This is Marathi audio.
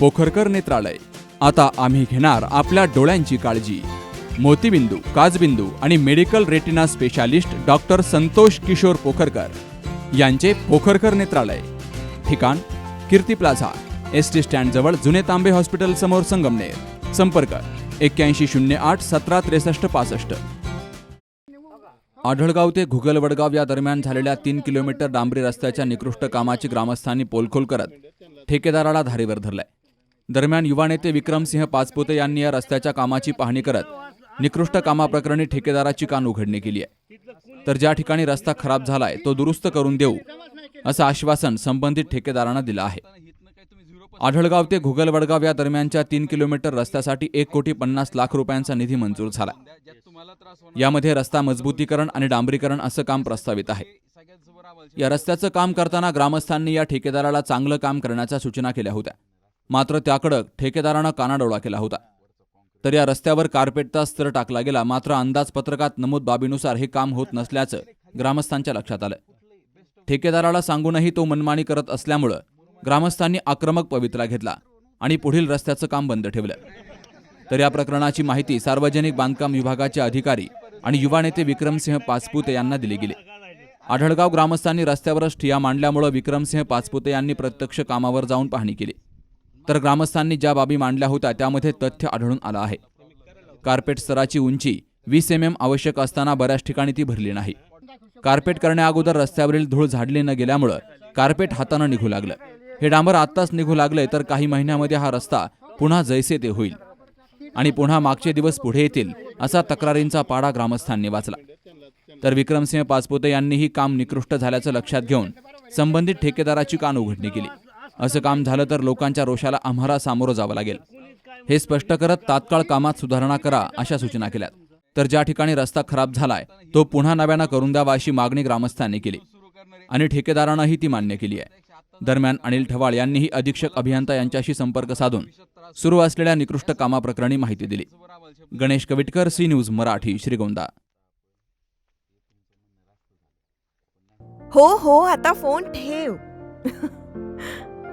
पोखरकर नेत्रालय. आता आम्ही घेणार आपल्या डोळ्यांची काळजी. मोतीबिंदू काजबिंदू आणि medical retina specialist doctor Santosh Kishor Pokharkar यांचे पोखरकर नेत्रालय. ठिकाण कीर्ती प्लाझा एस टी स्टँडजवळ जुने तांबे हॉस्पिटल समोर संगमनेर. संपर्क एक्क्याऐंशी शून्य आठ सतरा त्रेसष्ट पासष्ट. आढळगाव ते घुगल वडगाव या दरम्यान झालेल्या तीन किलोमीटर डांबरी रस्त्याच्या निकृष्ट कामाची ग्रामस्थांनी पोलखोल करत ठेकेदाराला धारेवर धरलाय. दरम्यान युवा नेते विक्रमसिंह पाचपुते यांनी या रस्त्याच्या कामाची पाहणी करत निकृष्ट कामाप्रकरणी ठेकेदाराची कान उघडणी केली आहे. तर ज्या ठिकाणी रस्ता खराब झालाय तो दुरुस्त करून देऊ असं आश्वासन संबंधित ठेकेदारांना दिलं आहे. आढळगाव ते घुगलवडगाव या दरम्यानच्या तीन किलोमीटर रस्त्यासाठी एक कोटी पन्नास लाख रुपयांचा निधी मंजूर झाला. यामध्ये रस्ता मजबूतीकरण आणि डांबरीकरण असं काम प्रस्तावित आहे. या रस्त्याचं काम करताना ग्रामस्थांनी या ठेकेदाराला चांगलं काम करण्याच्या सूचना केल्या होत्या. मात्र त्याकडं ठेकेदारानं कानाडोळा केला होता. तर या रस्त्यावर कार्पेटचा स्तर टाकला गेला मात्र अंदाजपत्रकात नमूद बाबीनुसार हे काम होत नसल्याचं ग्रामस्थांच्या लक्षात आलं. ठेकेदाराला सांगूनही तो मनमानी करत असल्यामुळं ग्रामस्थांनी आक्रमक पवित्रा घेतला आणि पुढील रस्त्याचं काम बंद ठेवलं. तर या प्रकरणाची माहिती सार्वजनिक बांधकाम विभागाचे अधिकारी आणि युवा नेते विक्रमसिंह पाचपुते यांना दिली गेली. आढळगाव ग्रामस्थांनी रस्त्यावरच ठिया मांडल्यामुळं विक्रमसिंह पाचपुते यांनी प्रत्यक्ष कामावर जाऊन पाहणी केली. तर ग्रामस्थांनी ज्या बाबी मांडल्या होत्या त्यामध्ये तथ्य आढळून आलं आहे. कार्पेट स्तराची उंची वीस एम एम आवश्यक असताना बऱ्याच ठिकाणी ती भरली नाही. कार्पेट करण्याअगोदर रस्त्यावरील धूळ झाडली न गेल्यामुळं कार्पेट हातानं निघू लागलं. हे डांबर आत्ताच निघू लागलंय तर काही महिन्यामध्ये हा रस्ता पुन्हा जैसे ते होईल. आणि पुन्हा मागचे दिवस पुढे येतील असा तक्रारींचा पाडा ग्रामस्थांनी वाचला. तर विक्रमसिंह पाचपुते यांनीही काम निकृष्ट झाल्याचं लक्षात घेऊन संबंधित ठेकेदाराची कान उघडणी केली. असं काम झालं तर लोकांच्या रोषाला आम्हाला सामोरं जावं लागेल. हे स्पष्ट करत तात्काळ कामात सुधारणा करा अशा सूचना केल्या तर ज्या ठिकाणी रस्ता खराब झालाय तो पुन्हा नव्यानं करून द्यावा अशी मागणी ग्रामस्थांनी केली. आणि ठेकेदारांनाही ती मान्य केली आहे. दरम्यान अनिल ठवाळ यांनीही अधीक्षक अभियंता यांच्याशी संपर्क साधून सुरू असलेल्या निकृष्ट कामाप्रकरणी माहिती दिली. Ganesh Kavitkar C news Marathi Shrigonda. हो हो आता फोन ठेव.